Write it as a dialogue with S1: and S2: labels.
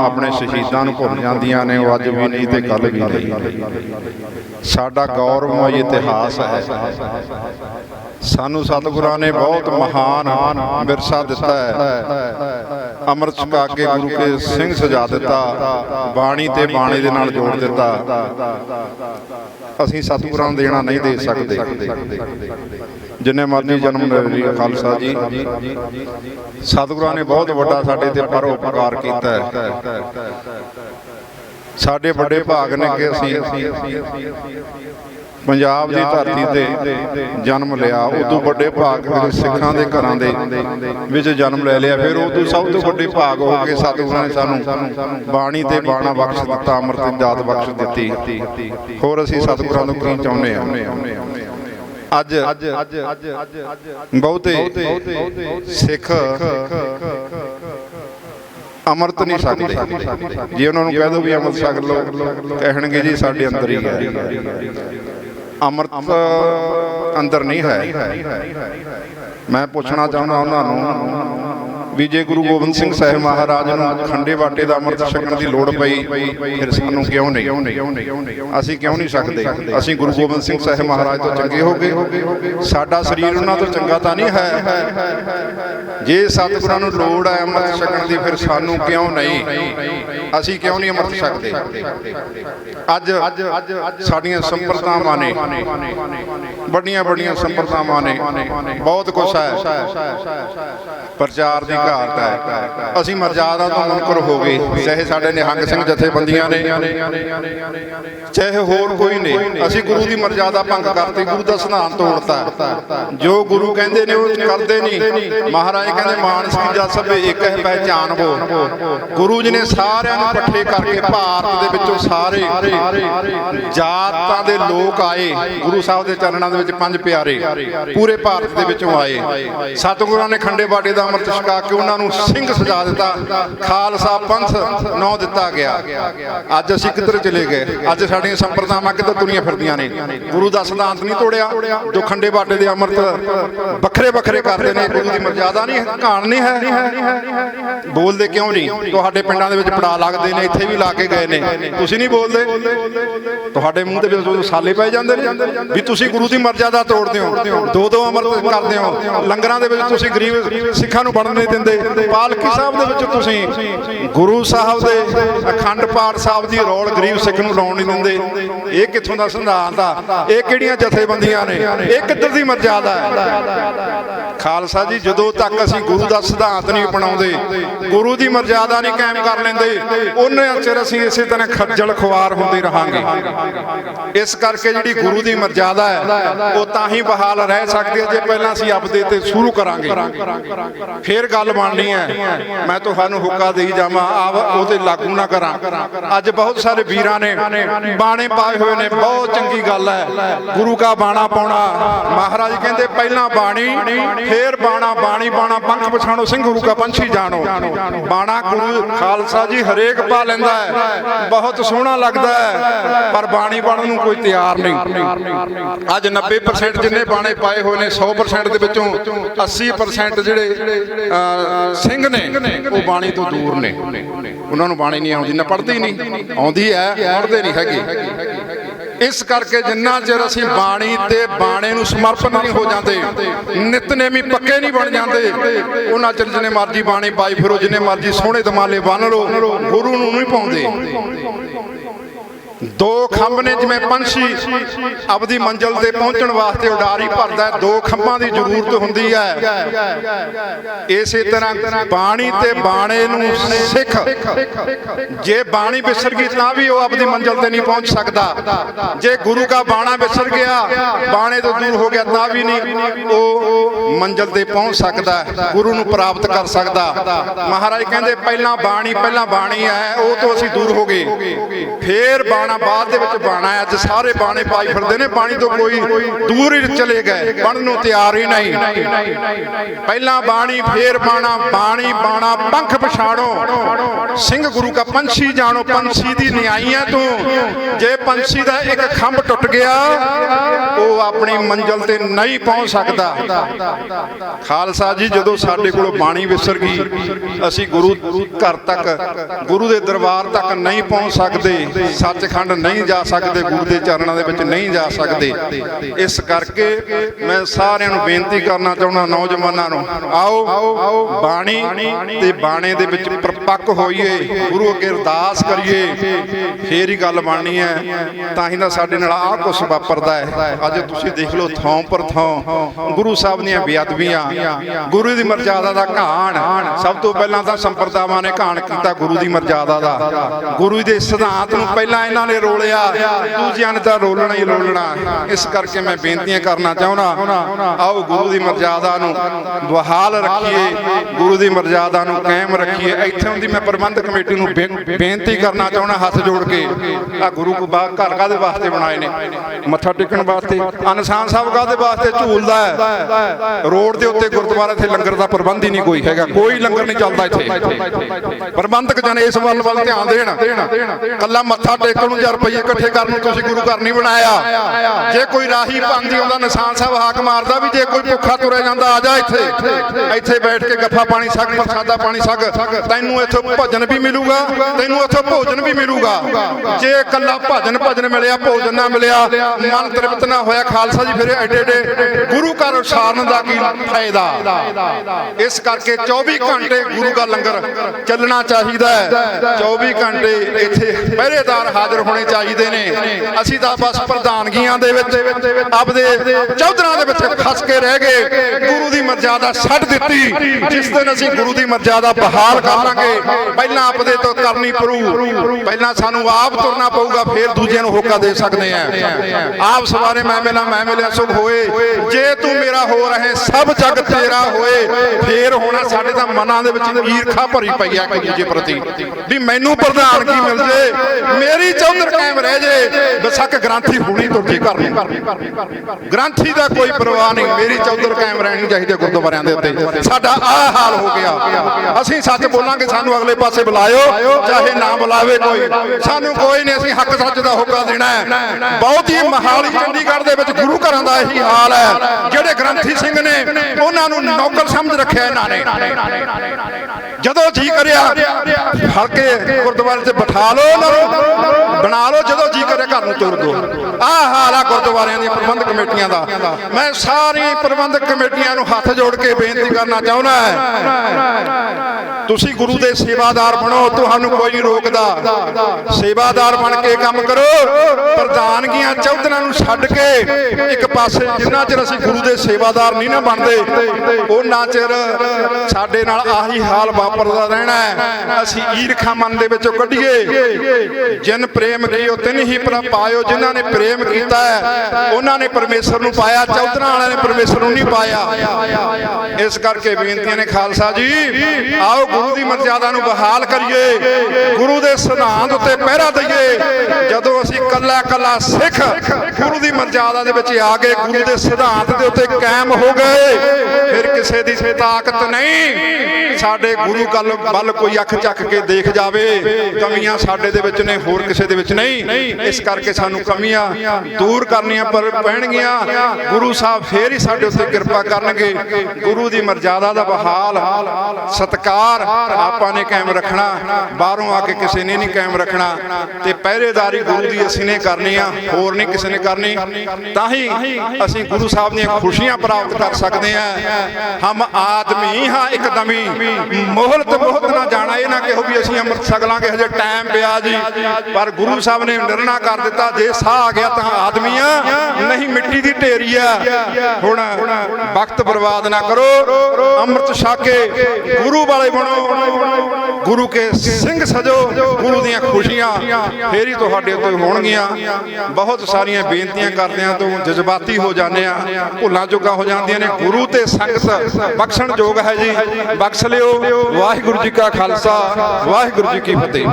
S1: ਆਪਣੇ ਸ਼ਹੀਦਾਂ ਨੂੰ ਭੁੱਲ ਜਾਂਦੀਆਂ ਨੇ, ਉਹ ਅੱਜ ਵੀ ਨਹੀਂ ਤੇ ਕੱਲ ਵੀ ਨਹੀਂ। ਸਾਡਾ ਗੌਰਵਮਈ ਇਤਿਹਾਸ ਹੈ। ਸਾਨੂੰ ਸਤਿਗੁਰਾਂ ਨੇ ਬਹੁਤ ਮਹਾਨ ਵਿਰਸਾ ਦਿੱਤਾ ਹੈ। ਅੰਮ੍ਰਿਤ ਛਕਾ ਕੇ ਗੁਰੂ ਕੇ ਸਿੰਘ ਸਜਾ ਦਿੱਤਾ। ਬਾਣੀ ਤੇ ਬਾਣੇ ਦੇ ਨਾਲ ਜੋੜ ਦਿੱਤਾ। ਅਸੀਂ ਸਤਿਗੁਰਾਂ ਨੂੰ ਦੇਣਾ ਨਹੀਂ ਦੇ ਸਕਦੇ। ਜਿੰਨੇ ਮਰਜ਼ੀ ਜਨਮ ਲੈ ਲਈ ਖਾਲਸਾ ਜੀ। ਸਤਿਗੁਰਾਂ ਨੇ ਬਹੁਤ ਵੱਡਾ ਸਾਡੇ ਤੇ ਪਰਉਪਕਾਰ ਕੀਤਾ ਹੈ। ਸਾਡੇ ਵੱਡੇ ਭਾਗ ਨੇ ਕਿ ਅਸੀਂ ਪੰਜਾਬ ਦੀ ਧਰਤੀ ਤੇ ਜਨਮ ਲਿਆ ਉਦੋਂ ਵੱਡੇ ਭਾਗ ਮੇਰੇ ਸਿੱਖਾਂ ਦੇ ਘਰਾਂ ਦੇ ਵਿੱਚ ਜਨਮ ਲੈ ਲਿਆ। ਫਿਰ ਉਦੋਂ ਸਭ ਤੋਂ ਵੱਡੇ ਭਾਗ ਹੋ ਕੇ ਸਤਿਗੁਰਾਂ ਨੇ ਸਾਨੂੰ ਬਾਣੀ ਤੇ ਬਾਣਾ ਬਖਸ਼ ਦਿੱਤਾ ਅੰਮ੍ਰਿਤ ਦੀ ਦਾਤ ਬਖਸ਼ ਦਿੱਤੀ। ਹੋਰ ਅਸੀਂ ਸਤਿਗੁਰਾਂ ਨੂੰ ਕੀ ਚਾਹੁੰਦੇ ਆ ਅੱਜ ਬਹੁਤੇ ਸਿੱਖ ਅੰਮ੍ਰਿਤ ਨਹੀਂ ਸਕਦੇ। ਜੇ ਉਹਨਾਂ ਨੂੰ ਕਹਿ ਦੋ ਵੀ ਅੰਮ੍ਰਿਤ ਛਕ ਲਓ ਕਹਿਣਗੇ ਜੀ ਸਾਡੇ ਅੰਦਰ ਹੀ ਹੈ। ਅੰਮ੍ਰਿਤ ਅੰਦਰ ਨਹੀਂ ਹੈ। ਮੈਂ ਪੁੱਛਣਾ ਚਾਹੁੰਦਾ ਉਹਨਾਂ ਨੂੰ ਵੀ ਜੇ ਗੁਰੂ ਗੋਬਿੰਦ ਸਿੰਘ ਸਾਹਿਬ ਮਹਾਰਾਜ ਨੂੰ ਖੰਡੇ ਬਾਟੇ ਦਾ ਅੰਮ੍ਰਿਤ ਛਕਣ ਦੀ ਲੋੜ ਪਈ, ਫਿਰ ਸਾਨੂੰ ਕਿਉਂ ਨਹੀਂ? ਅਸੀਂ ਕਿਉਂ ਨਹੀਂ ਸਕਦੇ? ਅਸੀਂ ਗੁਰੂ ਗੋਬਿੰਦ ਸਿੰਘ ਸਾਹਿਬ ਮਹਾਰਾਜ ਤੋਂ ਚੰਗੇ ਹੋ ਗਏ। ਸਾਡਾ ਸਰੀਰ ਉਹਨਾਂ ਤੋਂ ਚੰਗਾ ਤਾਂ ਨਹੀਂ ਹੈ। ਜੇ ਸਤਿਗੁਰਾਂ ਨੂੰ ਲੋੜ ਹੈ ਅੰਮ੍ਰਿਤ ਛਕਣ ਦੀ, ਫਿਰ ਸਾਨੂੰ ਕਿਉਂ ਨਹੀਂ? ਅਸੀਂ ਕਿਉਂ ਨਹੀਂ ਅੰਮ੍ਰਿਤ ਛਕਦੇ? ਅੱਜ ਸਾਡੀਆਂ ਸੰਪਰਦਾਵਾਂ ਨੇ ਵੱਡੀਆਂ ਵੱਡੀਆਂ ਸੰਪਰਦਾਵਾਂ ਨੇ, ਬਹੁਤ ਕੁਛ ਹੈ। ਪ੍ਰਚਾਰ ਦੀ ਘਾਟ ਹੈ। ਅਸੀਂ ਮਰਜ਼ਾਦਾ ਤੋਂ ਮੁਨਕਰ ਹੋ ਗਏ। ਚਾਹੇ ਸਾਡੇ ਨਿਹੰਗ ਸਿੰਘ ਜਥੇਬੰਦੀਆਂ ਨੇ, ਚਾਹੇ ਹੋਰ ਕੋਈ ਨੇ। ਅਸੀਂ ਗੁਰੂ ਦੀ ਮਰਜ਼ਾਦਾ ਭੰਗ ਕਰਤੀ, ਗੁਰੂ ਦਾ ਸਿਧਾਂਤ ਤੋੜਤਾ। ਜੋ ਗੁਰੂ ਕਹਿੰਦੇ ਨੇ, ਉਹ ਕਰਦੇ ਨਹੀਂ। ਮਹਾਰਾਜ ਕਹਿੰਦੇ, ਮਾਨਸ ਕੀ ਜਸ ਸਭੇ ਇੱਕ ਹੈ ਪਹਿਚਾਨ ਬੋ। ਗੁਰੂ ਜੀ ਨੇ ਸਾਰਿਆਂ ਨੂੰ ਇਕੱਠੇ ਕਰਕੇ ਭਾਰਤ ਦੇ ਵਿੱਚੋਂ ਸਾਰੇ ਜਾਤਾਂ ਦੇ ਲੋਕ ਆਏ। ਗੁਰੂ ਸਾਹਿਬ ਦੇ ਚਰਨਾਂ ਦੇ ਵਿੱਚ ਪੰਜ ਪਿਆਰੇ ਪੂਰੇ ਭਾਰਤ ਦੇ ਵਿੱਚੋਂ ਆਏ। ਸਤਿਗੁਰਾਂ ਨੇ ਖੰਡੇ ਬਾਟੇ ਦਾ ਅੰਮ੍ਰਿਤ ਛਕਾ ਕੇ ਉਹਨਾਂ ਨੂੰ ਸਿੰਘ ਸਜਾ ਦਿੱਤਾ। ਖਾਲਸਾ ਪੰਥ ਨਾਂ ਦਿੱਤਾ ਗਿਆ। ਅੱਜ ਅਸੀਂ ਕਿੱਧਰ ਚਲੇ ਗਏ? ਅੱਜ ਸਾਡੀਆਂ ਸੰਪਰਦਾਵਾਂ ਕਿੱਧਰ ਤੁਰੀਆਂ ਫਿਰਦੀਆਂ ਨੇ? ਗੁਰੂ ਦਾ ਸਿਧਾਂਤ ਨਹੀਂ ਤੋੜਿਆ, ਜੋ ਖੰਡੇ ਬਾਟੇ ਦੇ ਅੰਮ੍ਰਿਤ ਵੱਖਰੇ ਵੱਖਰੇ ਕਰਦੇ ਨੇ। ਗੁਰੂ ਦੀ ਮਰਜ਼ਾਦਾ ਨਹੀਂ ਘਾਣ ਨਹੀਂ ਹੈ। ਬੋਲਦੇ ਕਿਉਂ ਨਹੀਂ? ਤੁਹਾਡੇ ਪਿੰਡਾਂ ਦੇ ਵਿੱਚ ਪੜਾ ਲੱਗਦੇ ਨੇ, ਇੱਥੇ ਵੀ ਲਾ ਕੇ ਗਏ ਨੇ। ਤੁਸੀਂ ਨਹੀਂ ਬੋਲਦੇ? ਤੁਹਾਡੇ ਮੂੰਹ ਦੇ ਵਿੱਚ ਸਾਲੇ ਪੈ ਜਾਂਦੇ ਨੇ। ਵੀ ਤੁਸੀਂ ਗੁਰੂ ਦੀ ਮਰਜ਼ਾਦਾ ਤੋੜਦੇ ਹੋ। ਦੋ ਦੋ ਅੰਮ੍ਰਿਤ ਕਰਦੇ ਹੋ। ਲੰਗਰਾਂ ਦੇ ਵਿੱਚ ਤੁਸੀਂ ਗਰੀਬ ਸਿੱਖਾਂ ਨੂੰ ਬਣਨ ਨਹੀਂ ਦਿੰਦੇ। ਪਾਲਕੀ ਸਾਹਿਬ ਦੇ ਵਿੱਚ ਤੁਸੀਂ ਗੁਰੂ ਸਾਹਿਬ ਦੇ ਅਖੰਡ ਪਾਠ ਸਾਹਿਬ ਦੀ ਰੋਲ ਗਰੀਬ ਸਿੱਖ ਨੂੰ ਲਾਉਣ ਨਹੀਂ ਦਿੰਦੇ। ਇਹ ਕਿੱਥੋਂ ਦਾ ਸਿਧਾਂਤ ਆ? ਇਹ ਕਿਹੜੀਆਂ ਜਥੇਬੰਦੀਆਂ ਨੇ? ਇਹ ਕਿੱਧਰ ਦੀ ਮਰਜ਼ਾਦਾ ਹੈ? ਖਾਲਸਾ ਜੀ, ਜਦੋਂ ਤੱਕ ਅਸੀਂ ਗੁਰੂ ਦਾ ਸਿਧਾਂਤ ਨਹੀਂ ਅਪਣਾਉਂਦੇ, ਗੁਰੂ ਦੀ ਮਰਜ਼ਾਦਾ ਨਹੀਂ ਕਾਇਮ ਕਰ ਲੈਂਦੇ, ਉਹਨਾਂ ਚਿਰ ਅਸੀਂ ਇਸੇ ਤਰ੍ਹਾਂ ਖੱਜਲ ਖੁਆਰ ਹੁੰਦੇ ਰਹਾਂਗੇ। ਇਸ ਕਰਕੇ ਜਿਹੜੀ ਗੁਰੂ ਦੀ ਮਰਜ਼ਾਦਾ ਹੈ, ਉਹ ਤਾਂ ਹੀ ਬਹਾਲ ਰਹਿ ਸਕਦੀ ਹੈ ਜੇ ਪਹਿਲਾਂ ਅਸੀਂ ਆਪਦੇ ਤੇ ਸ਼ੁਰੂ ਕਰਾਂਗੇ। ਫੇਰ ਗੱਲ ਬਣਨੀ ਹੈ। ਮੈਂ ਤੁਹਾਨੂੰ ਹੁੱਕਾ ਦੇਈ ਜਾਵਾਂ, ਆਪ ਉਹਦੇ ਲਾਗੂ ਨਾ ਕਰਾਂ। ਅੱਜ ਬਹੁਤ ਸਾਰੇ ਵੀਰਾਂ ਨੇ ਬਾਣੇ ਪਾਏ ਹੋਏ ਨੇ, ਬਹੁਤ ਚੰਗੀ ਗੱਲ ਹੈ। ਗੁਰੂ ਕਾ ਬਾਣਾ ਪਾਉਣਾ। ਮਹਾਰਾਜ ਕਹਿੰਦੇ ਪਹਿਲਾਂ ਬਾਣੀ, ਫੇਰ ਬਾਣਾ, ਬਾਣੀ, ਬਾਣਾ। ਪੰਖ ਪਛਾਣੋ, ਸਿੰਘ ਗੁਰੂ ਕਾ ਪੰਛੀ ਜਾਣੋ। ਬਾਣਾ ਗੁਰੂ ਖਾਲਸਾ ਜੀ ਹਰੇਕ ਪਾ ਲੈਂਦਾ ਹੈ। ਬਹੁਤ ਸੋਹਣਾ ਲੱਗਦਾ ਹੈ, ਪਰ ਬਾਣੀ ਬਣਨ ਨੂੰ ਕੋਈ ਤਿਆਰ ਨਹੀਂ। ਅੱਜ 90% ਜਿੰਨੇ ਬਾਣੇ ਪਾਏ ਹੋਏ ਨੇ 100% ਦੇ ਵਿੱਚੋਂ 80% ਜਿਹੜੇ ਅਹ, ਸਿੰਘ ਨੇ ਉਹ ਬਾਣੀ ਤੋਂ ਦੂਰ ਨੇ। ਉਹਨਾਂ ਨੂੰ ਬਾਣੀ ਨਹੀਂ ਆਉਂਦੀ ਨਾ ਪੜ੍ਹਦੇ ਨਹੀਂ। ਆਉਂਦੀ ਹੈ ਪੜ੍ਹਦੇ ਨਹੀਂ ਹੈਗੇ। ਇਸ ਕਰਕੇ ਜਿੰਨਾ ਚਿਰ ਅਸੀਂ ਬਾਣੀ ਤੇ ਬਾਣੇ ਨੂੰ ਸਮਰਪਿਤ ਨਹੀਂ ਹੋ ਜਾਂਦੇ ਨਿਤਨੇਮੀ ਪੱਕੇ ਨਹੀਂ ਬਣ ਜਾਂਦੇ ਉਹਨਾਂ ਚਿਰ ਜਿੰਨੇ ਮਰਜ਼ੀ ਬਾਣੀ ਪਾਈ ਫਿਰੋ ਜਿੰਨੇ ਮਰਜ਼ੀ ਸੋਹਣੇ ਦਮਾਲੇ ਬੰਨ ਲਓ ਗੁਰੂ ਨੂੰ ਨਹੀਂ ਪਾਉਂਦੇ। ਦੋ ਖੰਭ ਨੇ ਜਿਵੇਂ ਪੰਛੀ ਆਪਦੀ ਮੰਜ਼ਲ ਤੇ ਪਹੁੰਚਣ ਵਾਸਤੇ ਉਡਾਰੀ ਭਰਦਾ ਦੋ ਖੰਭਾਂ ਦੀ ਜ਼ਰੂਰਤ ਹੁੰਦੀ ਹੈ। ਇਸੇ ਤਰ੍ਹਾਂ ਬਾਣੀ ਤੇ ਬਾਣੇ ਨੂੰ ਸਿੱਖ, ਜੇ ਬਾਣੀ ਵਿਸਰ ਗਈ ਤਾਂ ਵੀ ਉਹ ਆਪਦੀ ਮੰਜ਼ਲ ਤੇ ਨਹੀਂ ਪਹੁੰਚ ਸਕਦਾ। ਜੇ ਗੁਰੂ ਦਾ ਬਾਣਾ ਵਿਸਰ ਗਿਆ, ਬਾਣੇ ਤੋਂ ਦੂਰ ਹੋ ਗਿਆ ਤਾਂ ਵੀ ਨਹੀਂ ਉਹ ਮੰਜ਼ਲ ਤੇ ਪਹੁੰਚ ਸਕਦਾ, ਗੁਰੂ ਨੂੰ ਪ੍ਰਾਪਤ ਕਰ ਸਕਦਾ। ਮਹਾਰਾਜ ਕਹਿੰਦੇ, ਪਹਿਲਾਂ ਬਾਣੀ ਪਹਿਲਾਂ ਬਾਣੀ ਹੈ, ਉਹ ਤੋਂ ਅਸੀਂ ਦੂਰ ਹੋ ਗਏ। ਫੇਰ ਬਾਣਾ ਬਾਣਾ ਬਾਅਦ ਦੇ ਵਿੱਚ ਬਾਣਾ ਅੱਜ ਸਾਰੇ ਬਾਣੇ ਪਾਈ ਫਿਰਦੇ ਨੇ, ਬਾਣੀ ਤੋਂ ਕੋਈ ਦੂਰ ਹੀ ਚਲੇ ਗਏ, ਬਣਨ ਨੂੰ ਤਿਆਰ ਹੀ ਨਹੀਂ। ਪਹਿਲਾਂ ਬਾਣੀ, ਫੇਰ ਬਾਣਾ, ਬਾਣੀ, ਬਾਣਾ, ਪੰਖ ਪਛਾਣੋ। ਸਿੰਘ ਗੁਰੂ ਕਾ ਪੰਛੀ ਜਾਣੋ, ਪੰਛੀ ਦੀ ਨਿਆਈਆਂ ਹੈ ਜੇ ਪੰਛੀ ਦਾ ਇੱਕ ਖੰਭ ਟੁੱਟ ਗਿਆ, ਉਹ ਆਪਣੀ ਮੰਜ਼ਲ ਤੇ ਨਹੀਂ ਪਹੁੰਚ ਸਕਦਾ। ਖਾਲਸਾ ਜੀ, ਜਦੋਂ ਸਾਡੇ ਕੋਲ ਬਾਣੀ ਵਿਸਰ ਗਈ, ਅਸੀਂ ਗੁਰੂ ਘਰ ਤੱਕ, ਗੁਰੂ ਦੇ ਦਰਬਾਰ ਤੱਕ ਨਹੀਂ ਪਹੁੰਚ ਸਕਦੇ। ਸੱਚ ਸੱਚਖੰਡ ਨਹੀਂ ਜਾ ਸਕਦੇ, ਗੁਰੂ ਦੇ ਚਰਨਾਂ ਦੇ ਵਿੱਚ ਨਹੀਂ ਜਾ ਸਕਦੇ। ਇਸ ਕਰਕੇ ਮੈਂ ਸਾਰਿਆਂ ਨੂੰ ਬੇਨਤੀ ਕਰਨਾ ਚਾਹੁੰਦਾ ਨੌਜਵਾਨਾਂ ਨੂੰ, ਆਓ, ਬਾਣੀ ਤੇ ਬਾਣੇ ਦੇ ਵਿੱਚ ਪ੍ਰਪੱਕ ਹੋਈਏ, ਗੁਰੂ ਅੱਗੇ ਅਰਦਾਸ ਕਰੀਏ, ਫੇਰ ਹੀ ਗੱਲ ਬਣਨੀ ਹੈ, ਤਾਂ ਹੀ ਤਾਂ ਸਾਡੇ ਨਾਲ ਆਹ ਕੁਝ ਵਾਪਰਦਾ ਹੈ। ਅੱਜ ਤੁਸੀਂ ਦੇਖ ਲਓ ਥਾਂ ਪਰ ਥਾਂ, ਗੁਰੂ ਸਾਹਿਬ ਦੀਆਂ ਬੇਅਦਬੀਆਂ, ਗੁਰੂ ਦੀ ਮਰਜ਼ਾਦਾ ਦਾ ਘਾਣ, ਸਭ ਤੋਂ ਪਹਿਲਾਂ ਤਾਂ ਸੰਪਰਦਾਵਾਂ ਨੇ ਘਾਣ ਕੀਤਾ ਗੁਰੂ ਦੀ ਮਰਜ਼ਾਦਾ ਦਾ। ਗੁਰੂ ਦੇ ਸਿਧਾਂਤ ਨੂੰ ਪਹਿਲਾਂ ਇਹਨਾਂ ਨੇ ਰੋਲਿਆ। ਦੂਜਿਆਂ ਨੇ ਤਾਂ ਰੋਲਣਾ ਹੀ ਰੋਲਣਾ। ਇਸ ਕਰਕੇ ਮੈਂ ਬੇਨਤੀਆਂ ਕਰਨਾ ਚਾਹੁੰਦਾ। ਆਓ ਗੁਰੂ ਦੀ ਮਰਜ਼ਾਦਾ ਨੂੰ ਬਹਾਲ ਰੱਖੀਏ। ਗੁਰੂ ਦੀ ਮਰਜ਼ਾਦਾ ਨੂੰ ਕਾਇਮ ਰੱਖੀਏ। ਇੱਥੋਂ ਦੀ ਮੈਂ ਪ੍ਰਬੰਧਕ ਕਮੇਟੀ ਨੂੰ ਬੇਨਤੀ ਕਰਨਾ ਚਾਹੁੰਦਾ ਹੱਥ ਜੋੜ ਕੇ। ਆ ਗੁਰੂ ਕੋ ਬਾ ਘਰ ਕਾਦੇ ਵਾਸਤੇ ਬਣਾਏ ਨੇ? ਮੱਥਾ ਟੇਕਣ ਵਾਸਤੇ। ਅਨਸਾਨ ਸਾਹਿਬ ਕਾਦੇ ਵਾਸਤੇ ਝੂਲਦਾ ਹੈ? ਰੋਡ ਦੇ ਉੱਤੇ ਗੁਰਦੁਆਰਾ ਇੱਥੇ ਲੰਗਰ ਦਾ ਪ੍ਰਬੰਧ ਹੀ ਨਹੀਂ ਕੋਈ ਹੈਗਾ। ਕੋਈ ਲੰਗਰ ਨਹੀਂ ਚੱਲਦਾ ਇੱਥੇ। ਪ੍ਰਬੰਧਕ ਜਨ ਇਸ ਵੱਲ ਵੱਲ ਧਿਆਨ ਦੇਣ। ਕੱਲਾ ਮੱਥਾ ਟੇਕਣ ਨੂੰ ਜਾਂ ਰੁਪਈਏ ਇਕੱਠੇ ਕਰਨ ਨੂੰ ਤੁਸੀਂ ਗੁਰੂ ਘਰ ਨਹੀਂ ਬਣਾਇਆ। ਜੇ ਕੋਈ ਰਾਹੀ ਪੰਦੀ ਆਉਂਦਾ ਨਿਸ਼ਾਨ ਸਾਹਿਬ ਹਾਕ ਮਾਰਦਾ ਵੀ ਜੇ ਕੋਈ ਭੁੱਖਾ ਤੁਰਿਆ ਜਾਂਦਾ ਆ ਜਾ ਇੱਥੇ। ਇੱਥੇ ਬੈਠ ਕੇ ਗੱਫਾ ਪਾਣੀ ਛਕ ਪ੍ਰਸਾਦਾ ਪਾਣੀ ਛਕ ਤੈਨੂੰ ਇੱਥੋਂ ਭਜਨ ਵੀ ਮਿਲੂਗਾ ਤੈਨੂੰ ਇੱਥੋਂ ਭੋਜਨ ਵੀ ਮਿਲੂਗਾ। ਜੇ ਇਕੱਲਾ ਭਜਨ ਭਜਨ ਮਿਲਿਆ ਭੋਜਨ ਨਾ ਮਿਲਿਆ ਮਨ ਤ੍ਰਿਪਤ ਨਾ ਹੋਇਆ ਖਾਲਸਾ ਜੀ ਫਿਰ ਐਡੇ ਐਡੇ ਗੁਰੂ ਘਰ ਉਸਾਰਨ ਦਾ ਕੀ ਫਾਇਦਾ? ਇਸ ਕਰਕੇ 24 ਘੰਟੇ ਗੁਰੂ ਦਾ ਲੰਗਰ ਚੱਲਣਾ ਚਾਹੀਦਾ ਹੈ। 24 ਘੰਟੇ ਇੱਥੇ ਪਹਿਰੇਦਾਰ ਹਾਜ਼ਰ ਹੋਣੇ ਚਾਹੀਦੇ ਨੇ। ਅਸੀਂ ਤਾਂ ਬਸ ਪ੍ਰਧਾਨਗੀਆਂ ਦੇ ਵਿੱਚ ਆਪਦੇ ਚੌਧਰਾਂ ਦੇ ਵਿੱਚ ਫਸ ਕੇ ਰਹਿ ਗਏ। ਗੁਰੂ ਦੀ ਮਰਜ਼ਾਦਾ ਛੱਡ ਦਿੱਤੀ। ਜਿਸ ਦਿਨ ਅਸੀਂ ਗੁਰੂ ਦੀ ਮਰਜ਼ਾਦਾ ਬਹਾਲ ਕਰਾਂਗੇ, ਪਹਿਲਾਂ ਆਪਦੇ ਤੋਂ ਕਰਨੀ ਪਰੂ। ਪਹਿਲਾਂ ਸਾਨੂੰ ਆਪ ਤੁਰਨਾ ਪਊਗਾ, ਫਿਰ ਦੂਜਿਆਂ ਨੂੰ ਹੋਕਾ ਦੇ ਸਕਦੇ ਆ ਆਪ ਸਵਾਰੇ ਮੈਂ ਮਿਲਾਂ, ਮੈਂ ਮਿਲਿਆ, ਸੁਖ ਹੋਏ। ਜੇ ਤੂੰ ਮੇਰਾ ਹੋ ਰਹੇ, ਸਭ ਜਗ ਤੇਰਾ ਹੋਏ, ਫੇਰ ਹੋਣਾ ਸਾਡੇ ਤਾਂ ਮਨਾਂ ਦੇ ਵਿੱਚ ਈਰਖਾ ਭਰੀ ਪਈ ਆ ਇੱਕ ਦੂਜੇ ਪ੍ਰਤੀ। ਵੀ ਮੈਨੂੰ ਪ੍ਰਧਾਨਗੀ ਮਿਲ ਜੇ, ਮੇਰੀ ਚੌਧਰ ਕਾਇਮ ਰਹਿ ਜੇ, ਬਸਕ ਗ੍ਰੰਥੀ ਹੋਣੀ ਤੁਰ ਜੇ ਘਰ ਗ੍ਰੰਥੀ ਦਾ ਕੋਈ ਪਰਵਾਹ ਨਹੀਂ, ਮੇਰੀ ਚੌਧਰ ਕਾਇਮ ਰਹਿਣੀ ਚਾਹੀਦੀ ਗੁਰਦੁਆਰਿਆਂ ਦੇ ਉੱਤੇ। ਸਾਡਾ ਆਹ ਹਾਲ ਹੋ ਗਿਆ। ਅਸੀਂ ਸੱਚ ਬੋਲਾਂਗੇ, ਸਾਨੂੰ ਅਗਲੇ ਪਾਸੇ ਬੁਲਾਇਓ, ਚਾਹੇ ਨਾ ਬੁਲਾਵੇ ਕੋਈ। ਸਾਨੂੰ ਕੋਈ ਨਹੀਂ, ਅਸੀਂ ਹੱਕ ਸੱਚ ਦਾ ਹੋਕਾ ਦੇਣਾ ਹੈ। ਬਹੁਤ ਹੀ ਮਹਾਲੀ ਚੰਡੀਗੜ੍ਹ ਦੇ ਵਿੱਚ ਗੁਰੂ ਘਰਾਂ ਦਾ ਇਹੀ ਹਾਲ ਹੈ। ਜਿਹੜੇ ਗ੍ਰੰਥੀ ਸਿੰਘ ਨੇ, ਉਹਨਾਂ ਨੂੰ ਨੌਕਰ ਸਮਝ ਰੱਖਿਆ ਇਹਨਾਂ ਨੇ। ਜਦੋਂ ਜੀ ਕਰਿਆ ਹਲਕੇ ਗੁਰਦੁਆਰੇ 'ਚ ਬਿਠਾ ਲਓ ਉਹਨਾਂ ਨੂੰ। ਬਣਾ ਲਓ ਜਦੋਂ ਜੀ ਕਰੇ ਘਰ ਨੂੰ ਤੁਰ ਦਿਓ ਆਹ ਹਾਲ ਆ ਗੁਰਦੁਆਰਿਆਂ ਦੀਆਂ ਪ੍ਰਬੰਧਕ ਕਮੇਟੀਆਂ ਦਾ। ਮੈਂ ਸਾਰੀ ਪ੍ਰਬੰਧਕ ਕਮੇਟੀਆਂ ਨੂੰ ਹੱਥ ਜੋੜ ਕੇ ਬੇਨਤੀ ਕਰਨਾ ਚਾਹੁੰਦਾ ਹੈ। ਤੁਸੀਂ ਗੁਰੂ ਦੇ ਸੇਵਾਦਾਰ ਬਣੋ, ਤੁਹਾਨੂੰ ਕੋਈ ਨਹੀਂ ਰੋਕਦਾ। ਸੇਵਾਦਾਰ ਬਣ ਕੇ ਕੰਮ ਕਰੋ। ਪ੍ਰਧਾਨਗੀਆਂ ਚੌਧਰਾਂ ਨੂੰ ਛੱਡ ਕੇ ਇੱਕ ਪਾਸੇ ਜਿੰਨਾ ਚਿਰ ਅਸੀਂ ਗੁਰੂ ਦੇ ਸੇਵਾਦਾਰ ਨਹੀਂ ਨਾ ਬਣਦੇ, ਉਹਨਾਂ ਚਿਰ ਸਾਡੇ ਨਾਲ ਆਹੀ ਹਾਲ ਵਾਪਰਦਾ ਰਹਿਣਾ ਹੈ। ਅਸੀਂ ਈਰਖਾ ਮਨ ਦੇ ਵਿੱਚੋਂ ਕੱਢੀਏ। ਜਿਨ ਪ੍ਰੇਮ ਕੀਓ ਤਿੰਨ ਹੀ ਪ੍ਰਭ ਪਾਇਓ ਜਿਨ੍ਹਾਂ ਨੇ ਪ੍ਰੇਮ ਕੀਤਾ ਹੈ। ਉਹਨਾਂ ਨੇ ਪਰਮੇਸ਼ਰ ਨੂੰ ਪਾਇਆ, ਚੌਧਰਾਂ ਵਾਲਿਆਂ ਨੇ ਪਰਮੇਸ਼ਰ ਨੂੰ ਨਹੀਂ ਪਾਇਆ। ਇਸ ਕਰਕੇ ਬੇਨਤੀਆਂ ਨੇ ਖਾਲਸਾ ਜੀ, ਆਓ ਗੁਰੂ ਦੀ ਮਰਜ਼ਾਦਾ ਨੂੰ ਬਹਾਲ ਕਰੀਏ। ਗੁਰੂ ਦੇ ਸਿਧਾਂਤ ਉੱਤੇ ਪਹਿਰਾ ਦਈਏ। ਜਦੋਂ ਅਸੀਂ ਕੱਲਾ ਕੱਲਾ ਸਿੱਖ ਗੁਰੂ ਦੀ ਮਰਜ਼ਾਦਾ ਦੇ ਵਿੱਚ ਆ ਕੇ ਗੁਰੂ ਦੇ ਸਿਧਾਂਤ ਦੇ ਉੱਤੇ ਕਾਇਮ ਹੋ ਗਏ, ਫਿਰ ਕਿਸੇ ਦੀ ਤਾਕਤ ਨਹੀਂ। ਸਾਡੇ ਗੁਰੂ ਕੱਲ ਵੱਲ ਕੋਈ ਅੱਖ ਚੱਕ ਕੇ ਦੇਖ ਜਾਵੇ, ਕਮੀਆਂ ਸਾਡੇ ਦੇ ਵਿੱਚ ਨੇ, ਹੋਰ ਕਿਸੇ ਦੇ ਵਿੱਚ ਨਹੀਂ। ਇਸ ਕਰਕੇ ਸਾਨੂੰ ਕਮੀਆਂ ਦੂਰ ਕਰਨੀਆਂ ਪਰ ਪੈਣਗੀਆਂ। ਗੁਰੂ ਸਾਹਿਬ ਫੇਰ ਹੀ ਸਾਡੇ ਉੱਤੇ ਕਿਰਪਾ ਕਰਨਗੇ। ਗੁਰੂ ਦੀ ਮਰਜ਼ਾਦਾ ਦਾ ਬਹਾਲ, ਸਤਕਾਰ ਆਪਾਂ ਨੇ ਕਾਇਮ ਰੱਖਣਾ। ਬਾਹਰੋਂ ਆ ਕੇ ਕਿਸੇ ਨੇ ਨਹੀਂ ਕਾਇਮ ਰੱਖਣਾ। ਤੇ ਪਹਿਰੇਦਾਰੀ ਗੁਰੂ ਦੀ ਅਸੀਂ ਨੇ ਕਰਨੀ ਆ, ਹੋਰ ਨਹੀਂ ਕਿਸੇ ਨੇ ਕਰਨੀ। ਤਾਂ ਹੀ ਅਸੀਂ ਗੁਰੂ ਸਾਹਿਬ ਦੀਆਂ ਖੁਸ਼ੀਆਂ ਪ੍ਰਾਪਤ ਕਰ ਸਕਦੇ ਆ। ਹਮ ਆਦਮੀ ਹਾਂ ਇੱਕਦਮੀ। ਮੋਹਲਤ ਬਹੁਤ ਨਾ ਜਾਣਾ, ਇਹ ਨਾ ਕਿਹੋ ਵੀ ਅਸੀਂ ਅੰਮ੍ਰਿਤ ਛਕਲਾਂਗੇ ਹਜੇ ਟਾਈਮ ਪਿਆ ਜੀ। ਪਰ ਗੁਰੂ ਸਾਹਿਬ ਨੇ ਨਿਰਣਾ ਕਰ ਦਿੱਤਾ, ਜੇ ਸਾਹ ਆ ਗਿਆ ਤਾਂ ਆਦਮੀ ਆ ਨਹੀਂ, ਮਿੱਟੀ ਦੀ ਢੇਰੀ ਆ। ਹੁਣ ਵਕਤ ਬਰਬਾਦ ਨਾ ਕਰੋ, ਅੰਮ੍ਰਿਤ ਛਕ ਕੇ ਗੁਰੂ ਵਾਲੇ ਬਣੋ। ਗੁਰੂ ਕੇ ਸਿੰਘ ਸਜੋ, ਗੁਰੂ ਦੀਆਂ ਖੁਸ਼ੀਆਂ ਫੇਰ ਹੀ ਤੁਹਾਡੇ ਤੋਂ ਹੋਣਗੀਆਂ। ਬਹੁਤ ਸਾਰੀਆਂ ਬੇਨਤੀਆਂ ਕਰਦਿਆਂ ਤੋਂ ਜਜ਼ਬਾਤੀ ਹੋ ਜਾਂਦੇ ਆ। ਭੁੱਲਾਂ ਚੁੱਕਾ ਹੋ ਜਾਂਦੀਆਂ ਨੇ। ਗੁਰੂ ਤੇ ਸੰਗਤ ਬਖਸ਼ਣ ਯੋਗ ਹੈ ਜੀ। ਬਖਸ਼ ਲਿਓ। ਵਾਹਿਗੁਰੂ ਜੀ ਕਾ ਖਾਲਸਾ। ਵਾਹਿਗੁਰੂ ਜੀ ਕੀ ਫਤਿਹ।